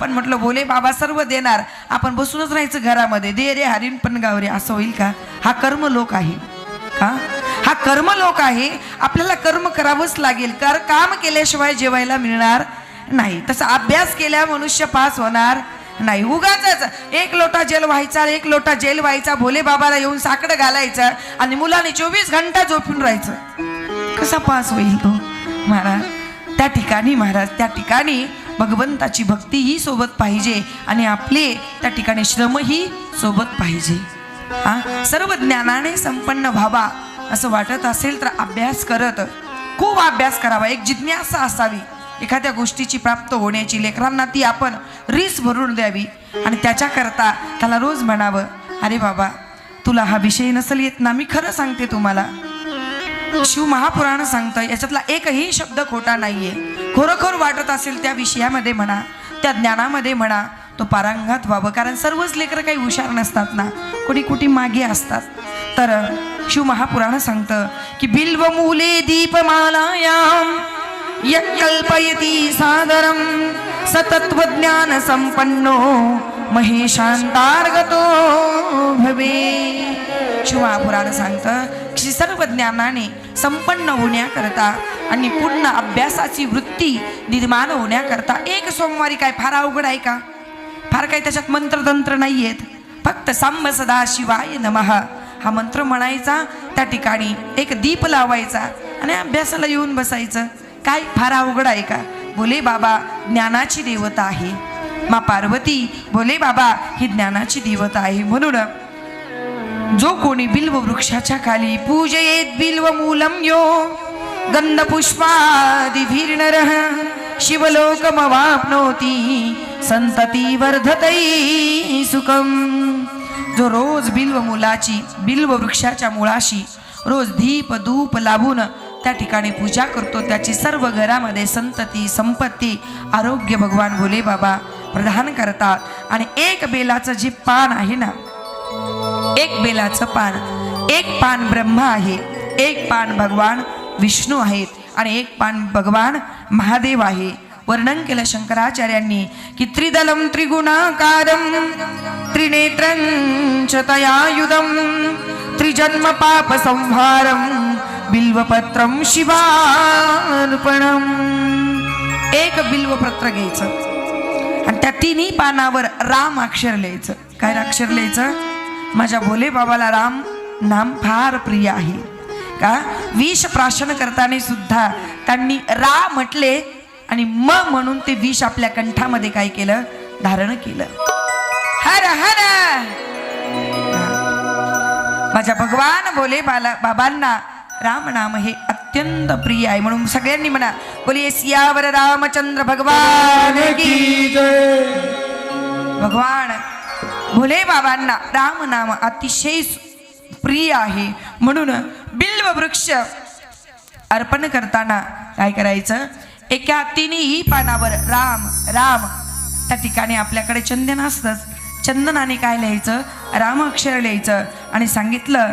पण म्हटलं बोले बाबा सर्व देणार. आपण बसूनच राहायचं घरामध्ये. दे रे हरिण पण गावरे. असं होईल का? हा कर्म लोक आहे. का? हा कर्म लोक आहे. आपल्याला कर्म करावंच लागेल. कर काम केल्याशिवाय जेवायला मिळणार नाही. तसा अभ्यास केल्या मनुष्य पास होणार नाही. उगाच एक लोटा जेल व्हायचा एक लोटा जेल व्हायचा भोले बाबाला येऊन साकडं घालायचं आणि मुलाने चोवीस घंटा झोपून राहायचं. कसा पास होईल तो? महाराज त्या ठिकाणी महाराज त्या ठिकाणी भगवंताची भक्ती ही सोबत पाहिजे आणि आपले त्या ठिकाणी श्रमही सोबत पाहिजे. हा? सर्व ज्ञानाने संपन्न व्हावा असं वाटत असेल तर अभ्यास करत खूप अभ्यास करावा. एक जिज्ञासा असावी. एखाद्या गोष्टीची प्राप्त होण्याची लेकरांना ती आपण रीस भरून द्यावी आणि त्याच्याकरता त्याला रोज म्हणावं अरे बाबा तुला हा विषय नसेल येत ना मी खरं सांगते तुम्हाला. शिव महापुराण सांगतं याच्यातला एकही शब्द खोटा नाहीये. खरोखर वाटत असेल त्या विषयामध्ये म्हणा त्या ज्ञानामध्ये म्हणा तो पारंगात व्हावं. कारण सर्वच लेकरं काही हुशार नसतात ना. कुणी कुठे मागे असतात. तर शिव महापुराण सांगतं की बिल्व मुले दीपमालायाम यत्कल्पयती सादरम सतत्वज्ञान संपन्नो महेशांतार्गतो भवे। शिवमहापुराण सांगतं. की सर्व ज्ञानाने संपन्न होण्याकरता आणि पूर्ण अभ्यासाची वृत्ती निर्माण होण्याकरता एक सोमवारी काय फार अवघड आहे का? फार काही त्याच्यात मंत्रतंत्र नाही आहेत फक्त सांब सदा शिवाय नमः. हा मंत्र म्हणायचा त्या ठिकाणी एक दीप लावायचा आणि अभ्यासाला येऊन बसायचं. काय फार अवघड आहे का? बोले बाबा ज्ञानाची देवता आहे. मा पार्वती बोले बाबा ही ज्ञानाची देवता आहे. म्हणून जो कोणी बिल्व वृक्षाच्या खाली पूजयेत बिल्व मूलम यो गंध पुष्पादिभिर्नर शिवलोकमवाप्नोती संतती वर्धतई सुखम। जो रोज बिल्व मुलाची बिल्व वृक्षाच्या मुळाशी रोज धीप धूप लाभून त्या ठिकाणी पूजा करतो त्याची सर्व घरामध्ये संतती संपत्ती आरोग्य भगवान भोले बाबा प्रदान करतात. आणि एक बेलाचं जे पान आहे ना एक बेलाचं पान. एक पान ब्रह्मा आहे. एक पान भगवान विष्णू आहेत. आणि एक पान भगवान महादेव आहे. वर्णन केलं शंकराचार्यांनी की त्रिदलम त्रिगुणाकारम त्रिनेत्रं त्रिजन्म पाप संहारम बिल्वपत्रम शिवार्पणम एक बिल्वपत्र घ्यायचं. आणि त्या तिन्ही पानावर राम अक्षर लिहायचं. काय अक्षर लिहायचं? माझ्या भोले बाबाला राम नाम फार प्रिय आहे. का? विष प्राशन करताना सुद्धा त्यांनी रा म्हटले आणि म म्हणून ते विष आपल्या कंठामध्ये काय केलं? धारण केलं. हर हर! माझ्या भगवान भोले बाला बाबांना राम नाम हे अत्यंत प्रिय आहे. म्हणून सगळ्यांनी म्हणा बोलिये सियावर रामचंद्र भगवान की भगवान भोले बाबांना राम नाम अतिशय प्रिय आहे. म्हणून बिल्व वृक्ष अर्पण करताना काय करायचं? एका तिन्ही पानावर राम राम. त्या ठिकाणी आपल्याकडे चंदन असतंच. चंदनाने काय लिहायचं? राम अक्षर लिहायचं. आणि सांगितलं